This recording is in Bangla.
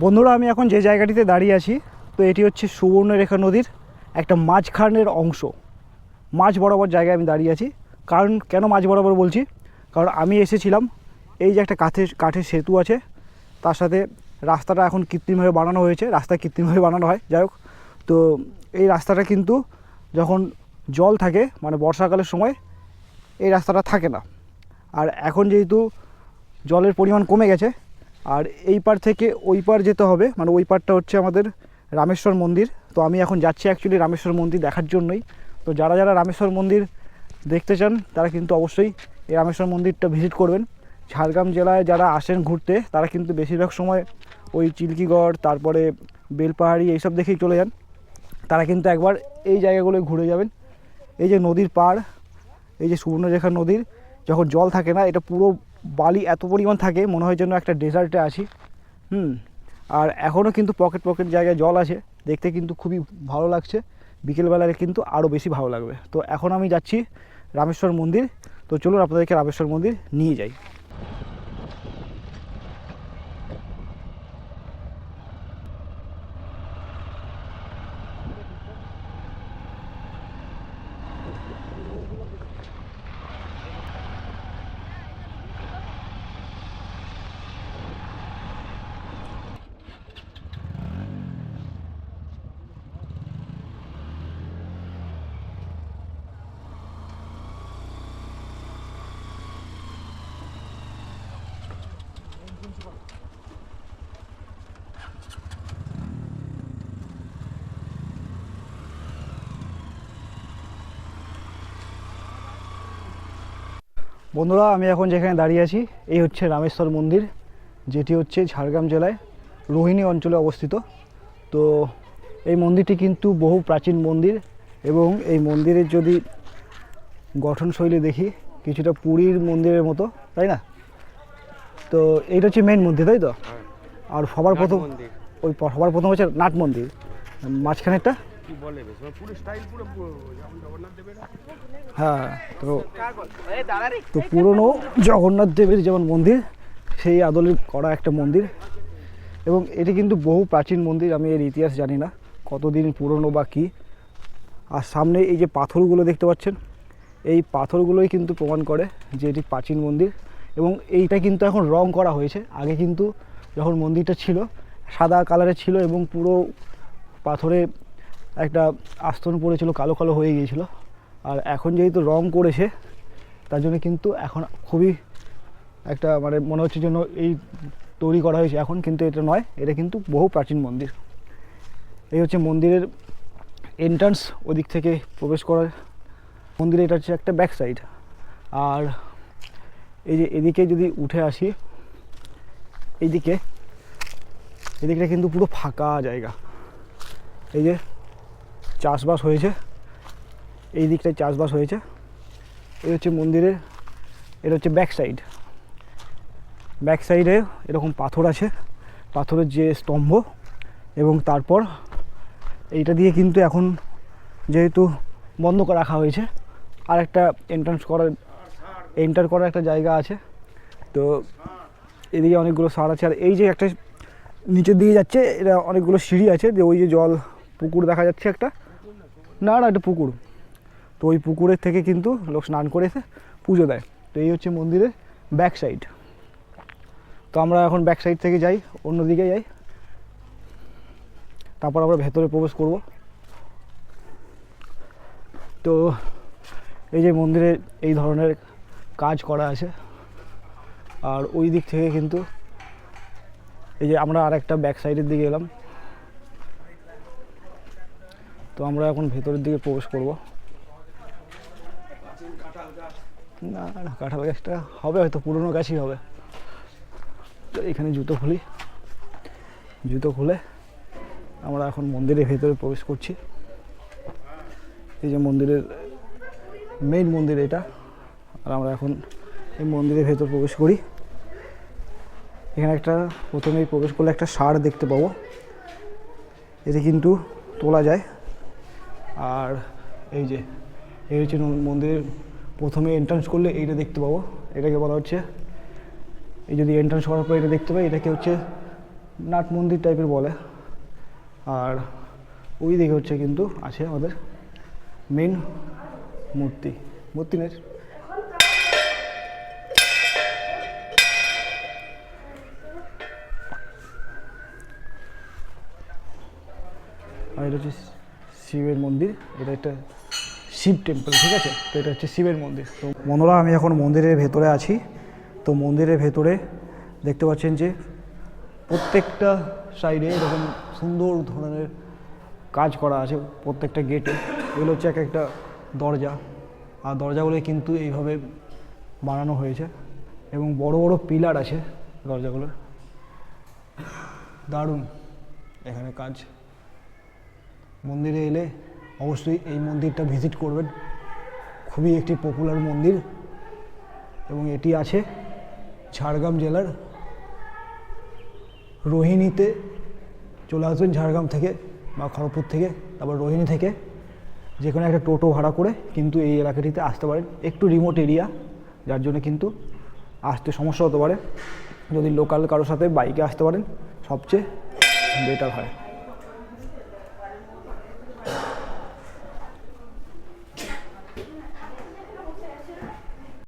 বন্ধুরা, আমি এখন যে জায়গাটিতে দাঁড়িয়ে আছি, তো এটি হচ্ছে সুবর্ণরেখা নদীর একটা মাঝখানের অংশ। মাঝ বরাবর জায়গায় আমি দাঁড়িয়ে আছি। কারণ, কেন মাঝ বরাবর বলছি? কারণ আমি এসেছিলাম, এই যে একটা কাঠের কাঠের সেতু আছে, তার সাথে রাস্তাটা এখন কৃত্রিমভাবে বানানো হয়েছে রাস্তা কৃত্রিমভাবে বানানো হয়, যাই হোক। তো এই রাস্তাটা কিন্তু যখন জল থাকে মানে বর্ষাকালের সময়, এই রাস্তাটা থাকে না। আর এখন যেহেতু জলের পরিমাণ কমে গেছে আর এই পার থেকে ওই পার যেতে হবে মানে ওই পারটা হচ্ছে আমাদের রামেশ্বর মন্দির। তো আমি এখন যাচ্ছি অ্যাকচুয়ালি রামেশ্বর মন্দির দেখার জন্যই। তো যারা যারা রামেশ্বর মন্দির দেখতে চান, তারা কিন্তু অবশ্যই এই রামেশ্বর মন্দিরটা ভিজিট করবেন। ঝাড়গ্রাম জেলায় যারা আসেন ঘুরতে, তারা কিন্তু বেশিরভাগ সময় ওই চিল্কিগড়, তারপরে বেলপাহাড়ি এইসব দেখেই চলে যান। তারা কিন্তু একবার এই জায়গাগুলোয় ঘুরে যাবেন। এই যে নদীর পাড়, এই যে সুবর্ণরেখা নদীর, যখন জল থাকে না, এটা পুরো বালি এত পরিমাণ থাকে, মনে হয় যেন একটা ডেজার্টে আছি। হুম, আর এখনও কিন্তু পকেট পকেট জায়গায় জল আছে। দেখতে কিন্তু খুবই ভালো লাগছে। বিকেলবেলায় কিন্তু আরও বেশি ভালো লাগবে। তো এখন আমি যাচ্ছি রামেশ্বর মন্দির। তো চলুন আপনাদেরকে রামেশ্বর মন্দির নিয়ে যাই। বন্ধুরা আমি এখন যেখানে দাঁড়িয়ে আছি এই হচ্ছে রামেশ্বর মন্দির যেটি হচ্ছে ঝাড়গ্রাম জেলায় রোহিণী অঞ্চলে অবস্থিত। তো এই মন্দিরটি কিন্তু বহু প্রাচীন মন্দির এবং এই মন্দিরের যদি গঠনশৈলী দেখি কিছুটা পুরীর মন্দিরের মতো তাই না? তো এইটা হচ্ছে মেন মন্দির তাই তো? আর সবার প্রথম ওই সবার প্রথম হচ্ছে নাট মন্দির। মাঝখানেরটা কি বলে বেশ? মানে পুরো স্টাইল পুরো যেমন জগন্নাথ দেবের হ্যাঁ। তো তো পুরনো জগন্নাথ দেবের যেমন মন্দির সেই আদলে করা একটা মন্দির। এবং এটি কিন্তু বহু প্রাচীন মন্দির আমি এর ইতিহাস জানি না কতদিন পুরনো বা কী। আর সামনে এই যে পাথরগুলো দেখতে পাচ্ছেন এই পাথরগুলোই কিন্তু প্রমাণ করে যে এটি প্রাচীন মন্দির। এবং এইটা কিন্তু এখন রং করা হয়েছে। আগে কিন্তু যখন মন্দিরটা ছিল সাদা কালারের ছিল এবং পুরো পাথরে একটা আস্তরণ পড়েছিল, কালো কালো হয়ে গিয়েছিল। আর এখন যেহেতু রং করেছে, তার জন্য কিন্তু এখন খুবই একটা মানে মনে হচ্ছে যেন এই তৈরি করা হয়েছে। এখন কিন্তু এটা নয়, এটা কিন্তু বহু প্রাচীন মন্দির। এই হচ্ছে মন্দিরের এন্ট্রান্স ওদিক থেকে প্রবেশ করার। মন্দিরে এটা হচ্ছে একটা ব্যাক সাইড আর এই যে এদিকে যদি উঠে আসি, এইদিকে, এদিকটা কিন্তু পুরো ফাঁকা জায়গা। এই যে চাষবাস হয়েছে। এই দিকটায় চাষবাস হয়েছে। এই হচ্ছে মন্দিরের এটা হচ্ছে ব্যাক সাইড ব্যাক সাইডে এরকম পাথর আছে। পাথরের যে স্তম্ভ এবং তারপর এইটা দিয়ে কিন্তু এখন যেহেতু বন্ধ করে রাখা হয়েছে আর একটা এন্ট্রান্স করার এন্টার করার একটা জায়গা আছে। তো এদিকে অনেকগুলো সার আছে। আর এই যে একটা নিচের দিকে যাচ্ছে, এটা অনেকগুলো সিঁড়ি আছে। যে ওই যে জল, পুকুর দেখা যাচ্ছে একটা। না না একটা পুকুর। তো ওই পুকুরের থেকে কিন্তু লোক স্নান করে এসে পুজো দেয়। তো এই হচ্ছে মন্দিরের ব্যাক সাইড তো আমরা এখন ব্যাক সাইড থেকে যাই, অন্যদিকে যাই। তারপর আমরা ভেতরে প্রবেশ করব। তো এই যে মন্দিরে এই ধরনের কাজ করা আছে। আর ওই দিক থেকে কিন্তু এই যে আমরা আর একটা ব্যাক সাইডের দিকে এলাম। তো আমরা এখন ভেতরের দিকে প্রবেশ করব। না না, কাঁঠাল গাছটা হবে, হয়তো পুরনো গাছই হবে। তো এখানে জুতো খুলি। জুতো খুলে আমরা এখন মন্দিরের ভেতরে প্রবেশ করছি। এই যে মন্দিরের মেইন মন্দির এটা। আর আমরা এখন এই মন্দিরের ভেতর প্রবেশ করি। এখানে একটা, প্রথমেই প্রবেশ করলে একটা সার দেখতে পাবো। এতে কিন্তু তোলা যায়। আর এই যে, এই হচ্ছে মন্দিরের প্রথমে এন্ট্রান্স করলে এইটা দেখতে পাবো। এটাকে বলা হচ্ছে, এই যদি এন্ট্রান্স করার পর এটা দেখতে পাই, এটাকে হচ্ছে নাট মন্দির টাইপের বলে। আর ওই দিকে হচ্ছে কিন্তু আছে আমাদের মেন মূর্তি মূর্তি নেই আর এটা হচ্ছে শিবের মন্দির, এটা একটা শিব টেম্পল ঠিক আছে? তো এটা হচ্ছে শিবের মন্দির। তো মনোরা আমি এখন মন্দিরের ভেতরে আছি। তো মন্দিরের ভেতরে দেখতে পাচ্ছেন যে প্রত্যেকটা সাইডে এরকম সুন্দর ধরনের কাজ করা আছে প্রত্যেকটা গেটে এগুলো হচ্ছে এক একটা দরজা। আর দরজাগুলো কিন্তু এইভাবে বানানো হয়েছে। এবং বড় বড় পিলার আছে দরজাগুলোর। দারুণ এখানে কাজ। মন্দিরে এলে অবশ্যই এই মন্দিরটা ভিজিট করবেন। খুবই একটি পপুলার মন্দির এবং এটি আছে ঝাড়গ্রাম জেলার রোহিণীতে। চলে আসবেন ঝাড়গ্রাম থেকে বা খড়গপুর থেকে, তারপর রোহিণী থেকে। যে কোনো একটা টোটো ভাড়া করে কিন্তু এই এলাকাটিতে আসতে পারেন। একটু রিমোট এরিয়া যার জন্য কিন্তু আসতে সমস্যা হতে পারে। যদি লোকাল কারোর সাথে বাইকে আসতে পারেন, সবচেয়ে বেটার হয়।